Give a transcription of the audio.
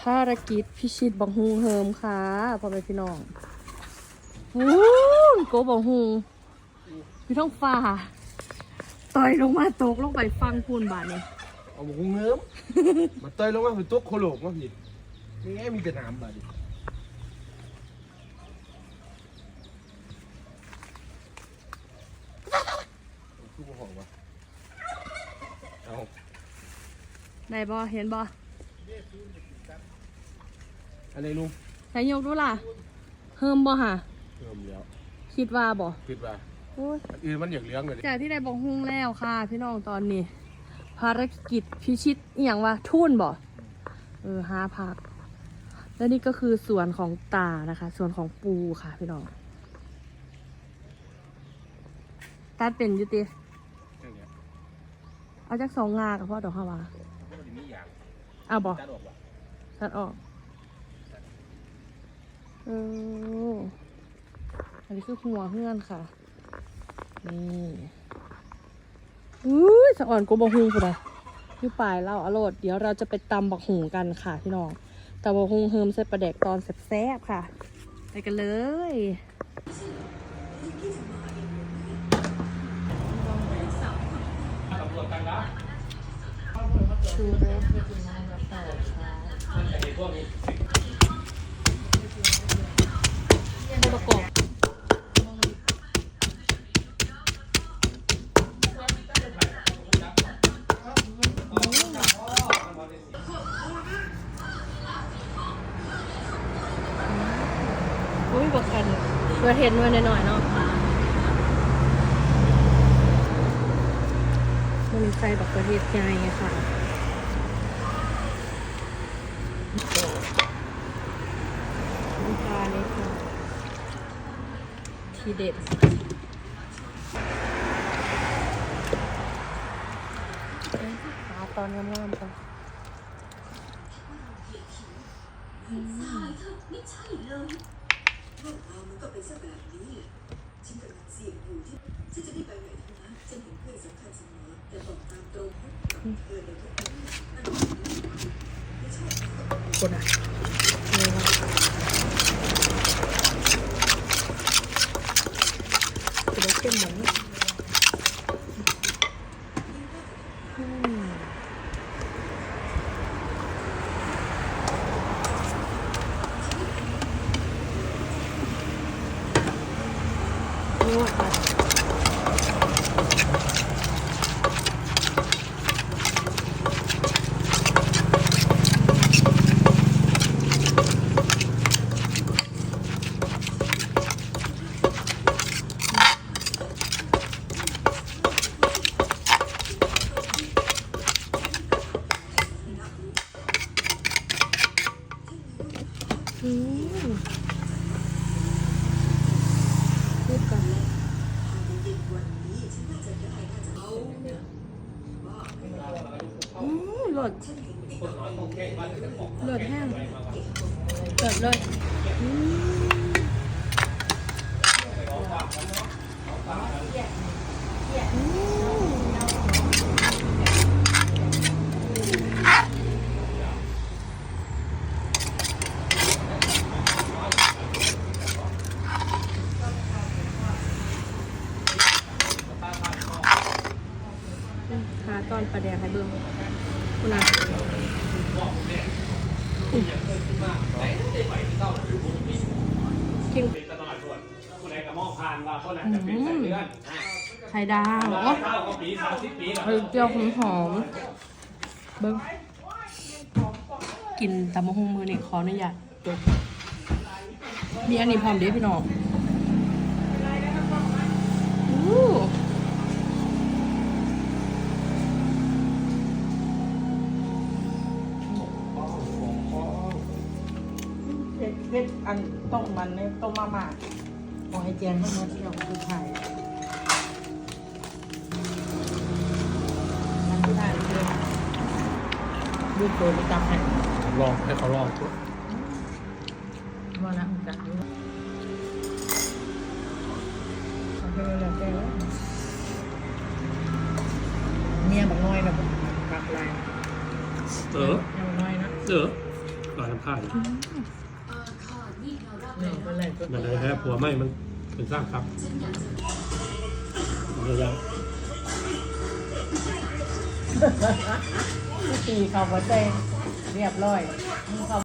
ภารกิจพิชิตบังฮูเฮิมค่ะพ่อแม่พี่น้องวู้นโกบังฮูพี่ท้องฟ้าต่อยลงมาตกลงไปฟังพูนบาทนี่เอาบุกเงื้อมมาเตยลงมาเป็นตัวโคโลกมาผิดนี่ไงมีแต่น้ำบาดดิคือบ่หอมวะเอาได้บ่เห็นบ่ อะไรลุงใช้ยกดูล่ะเฮิมบ่ค่ะเริ่มแล้วคิดว่าบ่คิดว่าโอ้ยอันอื่นมันอย่างเลี้ยงเลยดิจากที่ได้บอกฮุงแล้วค่ะ พี่น้องตอนนี้ ภารกิจพิชิตอหย่างว่าทุ่นบ่เออหาผัก และนี่ก็คือสวนของตานะคะสวนของปูค่ะ พี่น้องตัดเป็นอยุติจังเนี่ยเอาจากสองงากับพ่อดอกฮาวามันจะมีอย่างเอาบ่จัดออกวะตัดออกเอออันนี้คือหัวเพื่อนค่ะ นี่อุ้ยสะอ่อนกูบอกฮุงกูเลยพี่ปลายเล่าอรรถเดี๋ยวเราจะไปตำบักหุงกันค่ะพี่น้องตำบักหุงเฮิมใส่ปลาแดกตอนแซ่บๆค่ะ ไปกันเลยชูรสไปกินน้ำกระเป๋าค่ะ ประกอบอุ้ยบอกกันเพื่อเห็นไว้หน่อยๆเนาะมันมีใส่บักกระเทียมใหญ่ค่ะ น้ำปลานี่ค่ะ ทีเด็ด หาตอนงามๆก่อนไม่ใช่เลยเรื่องราวมันก็เป็นซะแบบนี้แหละฉันกำลังเสี่ยงอยู่ที่ฉันจะได้ไปไหนทั้งนั้นฉันเห็นเพื่อนสำคัญเสมอแต่บอกตามตรงว่าเพื่อนในทุกคนนั่นไม่ใช่คนอะนี่ค่ะ จะได้เข้มเหมือนนี้อืมนวดค่ะ อืม พูดกันวันนี้ฉันน่าจะได้น่าจะเอาอืมหลดหลดแห้งหลดเลยอืมอืมหาตอนประ แดงให้เบิ่งคุณน่ะกินเป็นตลาดสดคนไหนกับมองผ่านว่าคนไหนจะเป็นใส่เลือดไข่ดาวข้าวก็ปีสามสิบปีแล้วเออเจียวหอมหอมๆเบิ้งกินตำมะฮุงมือนี่ขออนุญาตจบมีอันนี้พร้อมเด้พี่น้อง ฮ็ดอันต้มมันเนี่ยต้มมาม่าขอให้แจงให้มาเที่ยวคือไทยมันที่ได้เลยดูโตไปจับให้ลองให้เขาลองว่านะจับดูโอเคแล้วแกแล้วเนี่ยบอกน้อยแบบกักลายเออเนี่ยบอกน้อยนะเออลอยน้ำข้าง นี่เป็นไรก็มันเลยแฮะผัวไหมมันเป็นสร้างครับมันยังตีเขาหัวใจเรียบร้อยมึงเขา